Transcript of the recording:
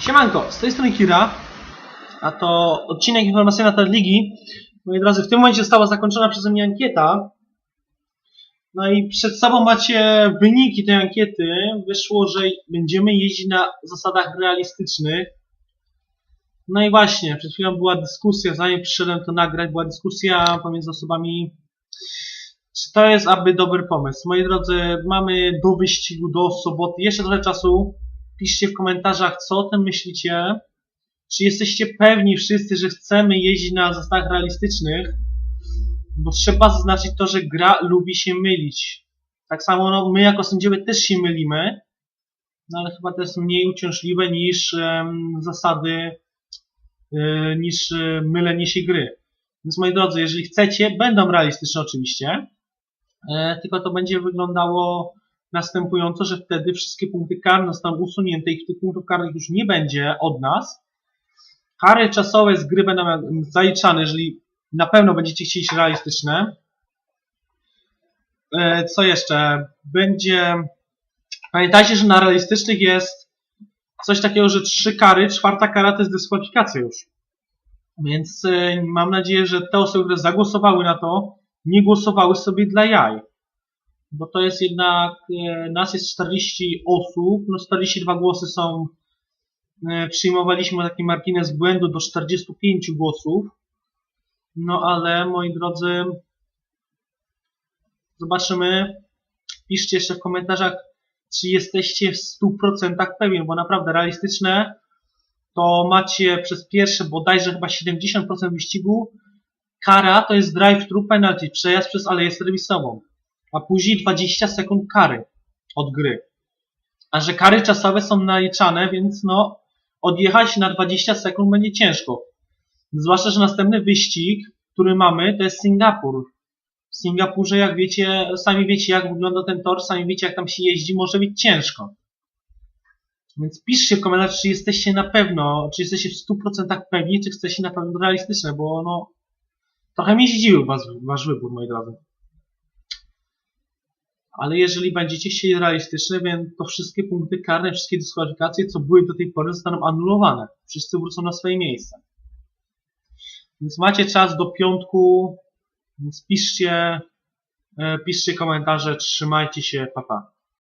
Siemanko, z tej strony Kira, a to odcinek informacyjny na temat ligi. Moi drodzy, w tym momencie została zakończona przeze mnie ankieta. No i przed sobą macie wyniki tej ankiety. Wyszło, że będziemy jeździć na zasadach realistycznych. No i właśnie, przed chwilą była dyskusja, zanim przyszedłem to nagrać, była dyskusja pomiędzy osobami, czy to jest aby dobry pomysł. Moi drodzy, mamy do wyścigu, do soboty, jeszcze trochę czasu. Piszcie w komentarzach, co o tym myślicie. Czy jesteście pewni wszyscy, że chcemy jeździć na zasadach realistycznych? Bo trzeba zaznaczyć to, że gra lubi się mylić. Tak samo no, my jako sędziowie też się mylimy, no ale chyba to jest mniej uciążliwe niż em, zasady, e, niż e, mylenie się gry. Więc moi drodzy, jeżeli chcecie, będą realistyczne oczywiście, e, tylko to będzie wyglądało następująco, że wtedy wszystkie punkty karne zostaną usunięte i tych punktów karnych już nie będzie od nas. Kary czasowe z gry będą zaliczane, jeżeli na pewno będziecie chcieć realistyczne. E, Co jeszcze? Będzie. Pamiętajcie, że na realistycznych jest coś takiego, że trzy kary, czwarta kara to jest dyskwalifikacja już. Więc e, mam nadzieję, że te osoby, które zagłosowały na to, nie głosowały sobie dla jaj. Bo to jest jednak, e, nas jest 40 osób, no 42 głosy są, e, przyjmowaliśmy taki margines błędu do 45 głosów. No ale moi drodzy, zobaczymy. Piszcie jeszcze w komentarzach, czy jesteście w 100% pewni, bo naprawdę realistyczne to macie przez pierwsze bodajże chyba 70% wyścigu. Kara to jest drive-thru penalty, przejazd przez aleję serwisową, a później 20 sekund kary od gry. A że kary czasowe są naliczane, więc no odjechać na 20 sekund będzie ciężko. Zwłaszcza, że następny wyścig, który mamy, to jest Singapur. W Singapurze, jak wiecie, sami wiecie, jak wygląda ten tor, sami wiecie, jak tam się jeździ, może być ciężko. Więc piszcie w komentarzach, czy jesteście na pewno, czy jesteście w 100% pewni, czy chcecie na pewno realistyczne, bo no, trochę mnie zdziwił was, wasz wybór, moi drodzy. Ale jeżeli będziecie chcieli realistyczne, więc to wszystkie punkty karne, wszystkie dyskwalifikacje, co były do tej pory, zostaną anulowane. Wszyscy wrócą na swoje miejsca. Więc macie czas do piątku, więc piszcie, e, piszcie komentarze, trzymajcie się, papa. Pa.